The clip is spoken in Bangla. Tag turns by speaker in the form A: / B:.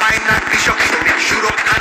A: পায় না কৃষক সুরক্ষা